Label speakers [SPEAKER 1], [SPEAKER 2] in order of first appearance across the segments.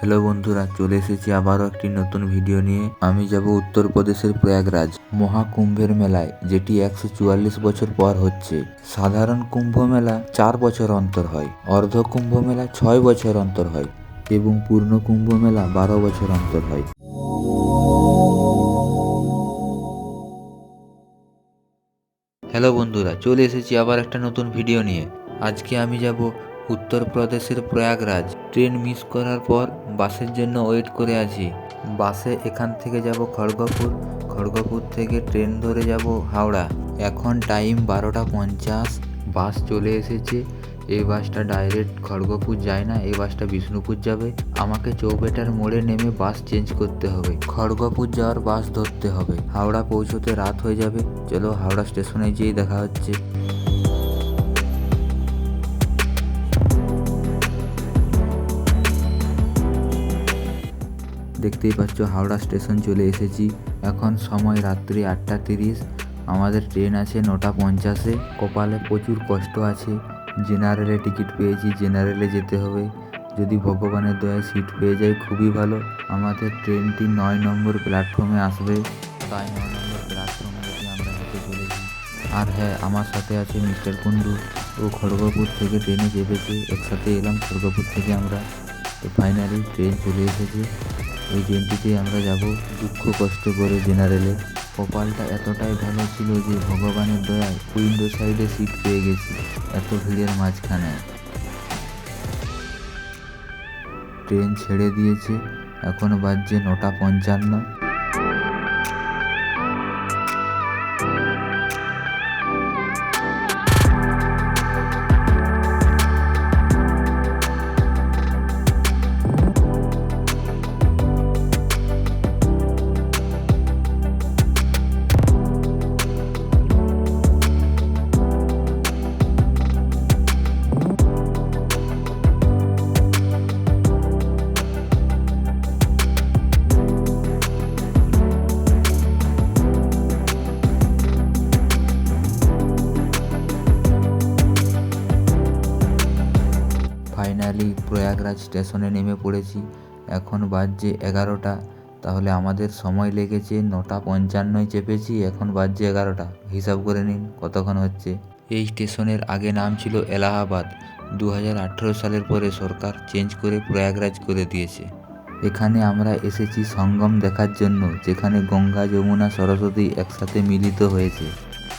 [SPEAKER 1] Hello বন্ধুরা, চলে এসেছি আবারও একটি নতুন ভিডিও নিয়ে। আমি যাব উত্তরপ্রদেশের প্রয়াগরাজ, মহাকুম্ভের মেলায়, যেটি একশো চুয়াল্লিশ বছর পর হচ্ছে। সাধারণ কুম্ভ মেলা চার বছর অন্তর হয়, অর্ধ কুম্ভ মেলা ছয় বছর অন্তর হয়, এবং পূর্ণ কুম্ভ মেলা বারো বছর অন্তর হয়। হ্যালো বন্ধুরা, চলে এসেছি আবার একটা নতুন ভিডিও নিয়ে। আজকে আমি যাব উত্তরপ্রদেশের প্রয়াগরাজ। ট্রেন মিস করার পর বাসের জন্য ওয়েট করে আছি। বাসে এখান থেকে যাব খড়গপুর। খড়গপুর থেকে ট্রেন ধরে যাব হাওড়া। এখন টাইম বারোটা পঞ্চাশ। বাস চলে এসেছে। এই বাসটা ডাইরেক্ট খড়গপুর যায় না। এই বাসটা বিষ্ণুপুর যাবে। আমাকে চৌবেটার মোড়ে নেমে বাস চেঞ্জ করতে হবে। খড়গপুর যাওয়ার বাস ধরতে হবে। হাওড়া পৌঁছতে রাত হয়ে যাবে। চলো হাওড়া স্টেশনে যেয়ে দেখা হচ্ছে। দেখতেই পাচ্ছ, হাওড়া স্টেশন চলে এসেছি। এখন সময় রাত্রি আটটা তিরিশ। আমাদের ট্রেন আছে নটা পঞ্চাশে। কপালে প্রচুর কষ্ট আছে। জেনারেলে টিকিট পেয়েছি, জেনারেলে যেতে হবে। যদি ভগবানের দয়ায় সিট পেয়ে যাই, খুবই ভালো। আমাদের ট্রেনটি নয় নম্বর প্ল্যাটফর্মে আসবে। তাই নয় নম্বর প্ল্যাটফর্মে যদি আমরা হেঁটে চলেছি আর হ্যাঁ আমার সাথে আছে মিস্টার কুন্ডু ও খড়গপুর থেকে ট্রেনে চেপেছে। একসাথে এলাম খড়গপুর থেকে আমরা। তো ফাইনালি ট্রেন চলে এসেছে। এই ট্রেনটিতে আমরা যাব দুঃখ কষ্ট করে জেনারেলে। কপালটা এতটাই ভালো ছিল যে ভগবানের দয়ায় উইন্ডো সাইডে সিট পেয়ে গেছি, এত ভিড়ের মাঝখানে। ট্রেন ছেড়ে দিয়েছে, এখন বাজছে নটা পঞ্চান্ন। প্রয়াগরাজ স্টেশনে নেমে পড়েছি। এখন বাজছে এগারোটা। তাহলে আমাদের সময় লেগেছে নটা পঞ্চান্নয় চেপেছি, এখন বাজছে এগারোটা। হিসাব করে নিন কতক্ষণ হচ্ছে। এই স্টেশনের আগে নাম ছিল এলাহাবাদ। দু হাজার আঠেরো সালের পরে সরকার চেঞ্জ করে প্রয়াগরাজ করে দিয়েছে। এখানে আমরা এসেছি সঙ্গম দেখার জন্য, যেখানে গঙ্গা, যমুনা, সরস্বতী একসাথে মিলিত হয়েছে।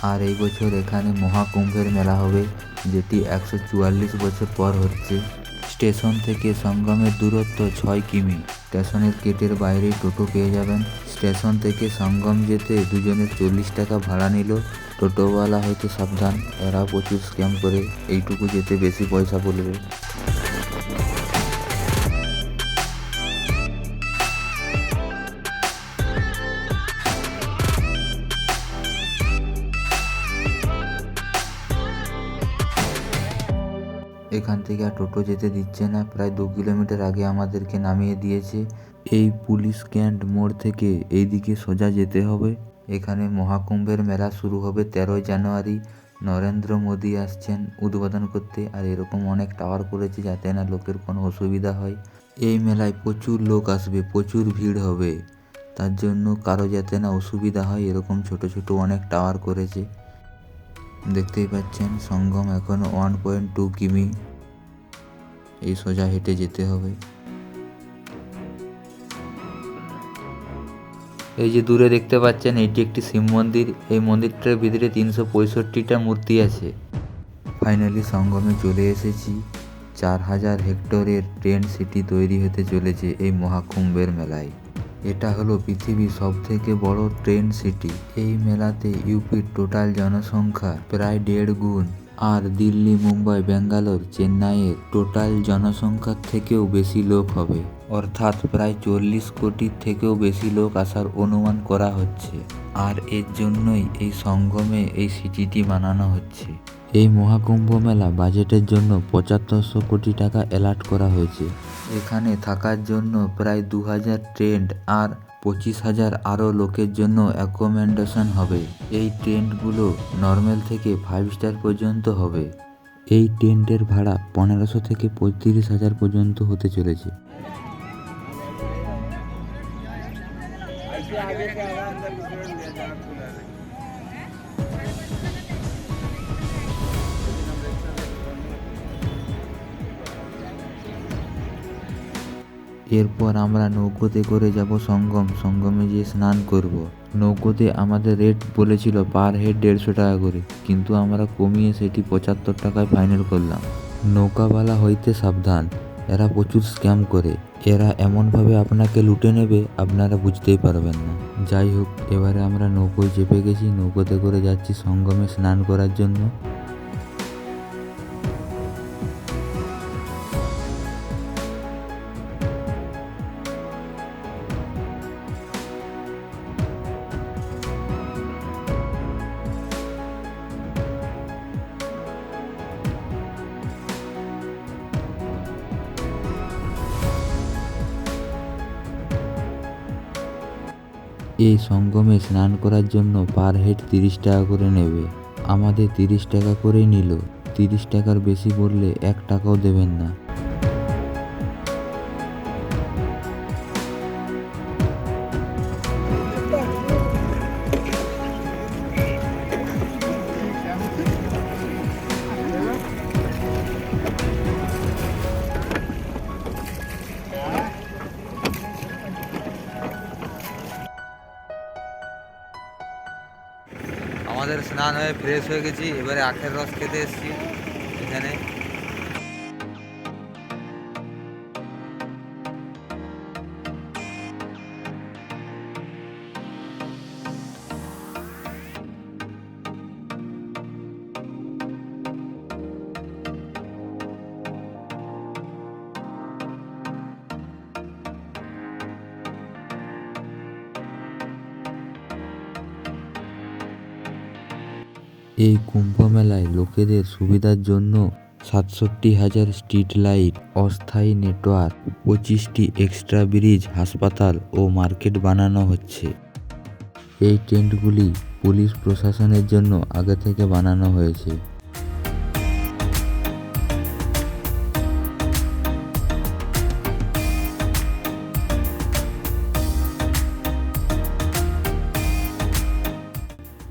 [SPEAKER 1] আর এই বছর এখানে মহাকুম্ভের মেলা হবে, যেটি একশো চুয়াল্লিশ বছর পর হচ্ছে। স্টেশন থেকে সঙ্গমের দূরত্ব ছয় কিমি। স্টেশনের গেটের বাইরে টোটো পেয়ে যাবেন। স্টেশন থেকে সঙ্গম যেতে দুজনের চল্লিশ টাকা ভাড়া নিল। টোটোওয়ালা হয়তো সাবধান এরা প্রচুর স্ক্যাম করে এইটুকু যেতে বেশি পয়সা বলবে। থেকে আর টোটো যেতে দিচ্ছে না। প্রায় দু কিলোমিটার আগে আমাদেরকে নামিয়ে দিয়েছে। এই পুলিশ ক্যান্ট মোড় থেকে এইদিকে সোজা যেতে হবে। এখানে মহাকুম্ভের মেলা শুরু হবে তেরোই জানুয়ারি। নরেন্দ্র মোদী আসছেন উদ্বোধন করতে আর এরকম অনেক টাওয়ার করেছে যাতে না লোকের কোনো অসুবিধা হয়। এই মেলায় প্রচুর লোক আসবে, প্রচুর ভিড় হবে। তার জন্য কারও যাতে না অসুবিধা হয় এরকম ছোট ছোট অনেক টাওয়ার করেছে। দেখতেই পাচ্ছেন সঙ্গম এখন ওয়ান পয়েন্ট টু কিমি। এই সোজা হেঁটে যেতে হবে। এই যে দূরে দেখতে পাচ্ছেন, এটি একটি শিব মন্দির। এই মন্দিরটার ভিতরে তিনশো পঁয়ষট্টিটা মূর্তি আছে। ফাইনালি সঙ্গমে চলে এসেছি। চার হাজার হেক্টরের ট্রেন সিটি তৈরি হতে চলেছে এই মহাকুম্ভের মেলায়। এটা হলো পৃথিবীর সব থেকে বড় ট্রেন সিটি। এই মেলাতে ইউপির টোটাল জনসংখ্যা প্রায় দেড় গুণ। আর দিল্লি, মুম্বাই, ব্যাঙ্গালোর চেন্নাইয়ের টোটাল জনসংখ্যার থেকেও বেশি লোক হবে। অর্থাৎ প্রায় চল্লিশ কোটির থেকেও বেশি লোক আসার অনুমান করা হচ্ছে। আর এর জন্যই এই সঙ্গমে এই সিটিটি বানানো হচ্ছে। এই মহাকুম্ভ মেলা বাজেটের জন্য পঁচাত্তরশো কোটি টাকা অ্যালার্ট করা হয়েছে। এখানে থাকার জন্য প্রায় দু হাজার ট্রেন্ড আর পঁচিশ হাজার আরও লোকের জন্য অ্যাকোমেন্ডেশন হবে। এই টেন্টগুলো নর্মাল থেকে ফাইভ স্টার পর্যন্ত হবে। এই টেন্টের ভাড়া পনেরোশো থেকে পঁয়ত্রিশ হাজার পর্যন্ত হতে চলেছে। এরপর আমরা নৌকোতে করে যাব সঙ্গম। সঙ্গমে গিয়ে স্নান করব। নৌকোতে আমাদের রেট বলেছিল পার হেড দেড়শো টাকা করে। কিন্তু আমরা কমিয়ে সেটি পঁচাত্তর টাকায় ফাইনাল করলাম। নৌকাওয়ালা হইতে সাবধান। এরা প্রচুর স্ক্যাম করে। এরা এমনভাবে আপনাকে লুটে নেবে, আপনারা বুঝতেই পারবেন না। যাই হোক, এবারে আমরা নৌকোয় চেপে গেছি। নৌকোতে করে যাচ্ছি সঙ্গমে স্নান করার জন্য। এই সঙ্গমে স্নান করার জন্য পার হেড তিরিশ টাকা করে নেবে। আমাদের তিরিশ টাকা করেই নিল। তিরিশ টাকার বেশি পড়লে এক টাকাও দেবেন না। আমাদের স্নান হয়ে ফ্রেশ হয়ে গেছি এবারে আখের রস খেতে এসেছি। এখানে এই কুম্ভ মেলায় লোকেদের সুবিধার জন্য সাতষট্টি হাজার স্ট্রিট লাইট, অস্থায়ী নেটওয়ার্ক, পঁচিশটি এক্সট্রা ব্রিজ, হাসপাতাল ও মার্কেট বানানো হচ্ছে। এই টেন্টগুলি পুলিশ প্রশাসনের জন্য আগে থেকে বানানো হয়েছে।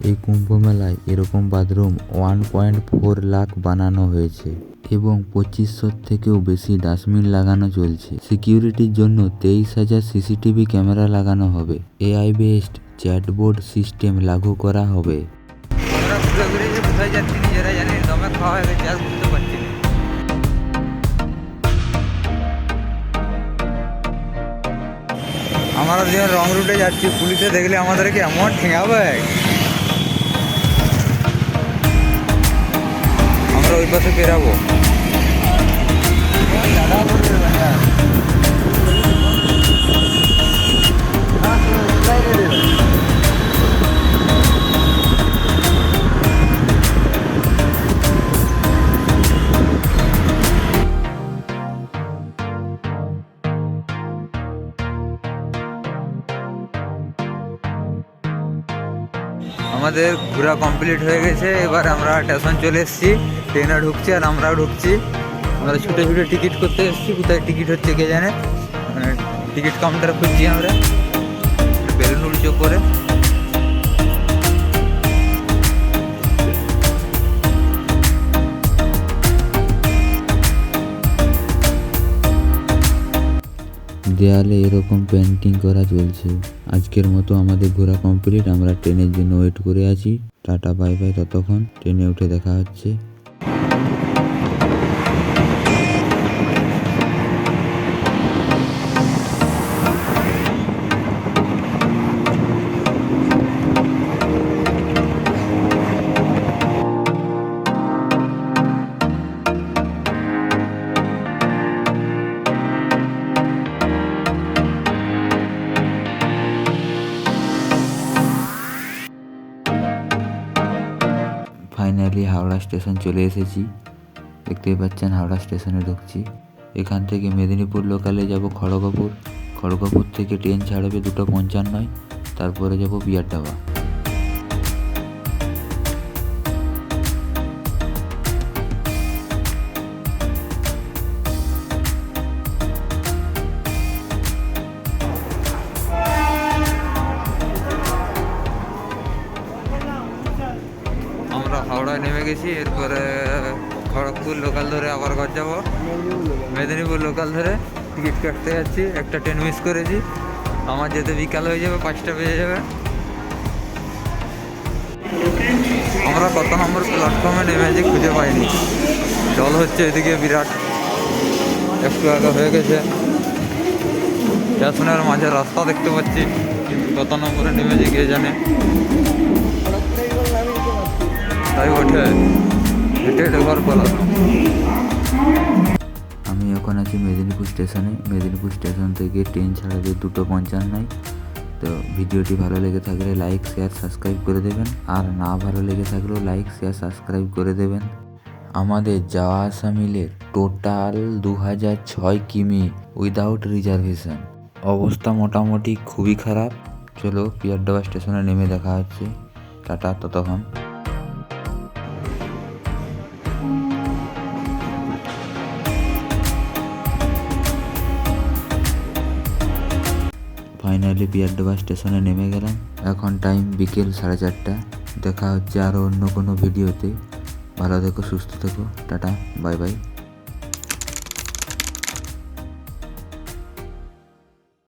[SPEAKER 1] এই কুম্ভ মেলায় এরকম bathroom one point four lakh বানানো হয়েছে এবং পঁচিশশো থেকেও বেশি ডাস্টবিন লাগানো চলছে। সিকিউরিটির জন্য তেইশ হাজার সিসিটিভি ক্যামেরা লাগানো হবে। এআই বেসড চ্যাটবোর্ড সিস্টেম লাগু করা হবে। আমরা যে রং রুটে যাচ্ছি, পুলিশে দেখলে আমাদেরকে এমন ঠেঙাবে। ওই পাশে পেরাবো আমাদের ঘোরা কমপ্লিট হয়ে গেছে। এবার আমরা স্টেশন চলে এসেছি। ট্রেনে ঢুকছি আর আমরাও ঢুকছি। আমরা ছুটে ছুটে টিকিট করতে এসেছি। কোথায় টিকিট হচ্ছে কে জানে? মানে টিকিট কাউন্টার খুঁজছি আমরা। বেলুন উল্টো করে। দেয়ালে এরকম পেন্টিং করা চলছে। আজকের মতো আমাদের ঘোরা কমপ্লিট আমরা ট্রেনের জন্য ওয়েট করে আছি। টাটা বাই বাই ততক্ষণ ট্রেনে উঠে দেখা হচ্ছে। স্টেশন চলে এসেছি। দেখতেই পাচ্ছেন হাওড়া স্টেশনে ঢুকছি। এখান থেকে মেদিনীপুর লোকালে যাব খড়গপুর। খড়গপুর থেকে ট্রেন ছাড়বে দুটো পঞ্চান্নয়, তারপরে যাব বিয়ারডাবা গেছি, এরপরে খড়গপুর লোকাল ধরে আবার ঘর যাব। মেদিনীপুর লোকাল ধরে টিকিট কাটতে যাচ্ছি, একটা ট্রেন মিস করেছি। আমার যেতে বিকাল হয়ে যাবে, পাঁচটা বেজে যাবে। আমরা কত নম্বর প্ল্যাটফর্মে নেমেছি খুঁজে পাইনি। জল হচ্ছে এদিকে বিরাট। একটু আগে হয়ে গেছে। স্টেশনের মাঝে রাস্তা দেখতে পাচ্ছি, কিন্তু কত নম্বরে নেমেছি কে জানে। তাই ওঠে। হেঁটে হেঁটে ঘর পালা আমি এখন আছি মেদিনীপুর স্টেশনে। মেদিনীপুর স্টেশন থেকে ট্রেন ছাড়াবে দুটো পঞ্চান্নয় তো ভিডিওটি ভালো লেগে থাকলে লাইক, শেয়ার, সাবস্ক্রাইব করে দেবেন। আর না ভালো লেগে থাকলেও লাইক, শেয়ার, সাবস্ক্রাইব করে দেবেন। আমাদের যাওয়া আসা মিলে টোটাল দু হাজার ছয় কিমি উইদাউট রিজার্ভেশন অবস্থা মোটামুটি খুবই খারাপ। চলো পিয়ারডোবা স্টেশনে নেমে দেখা হচ্ছে। টাটা, ততক্ষণ। ফাইনালি পিয়ারডোবা স্টেশনে নেমে গেলাম। এখন টাইম বিকেল সাড়ে চারটা। দেখা হচ্ছে আরও অন্য কোনো ভিডিওতে ভালো থেকো, সুস্থ থেকো। Tata bye bye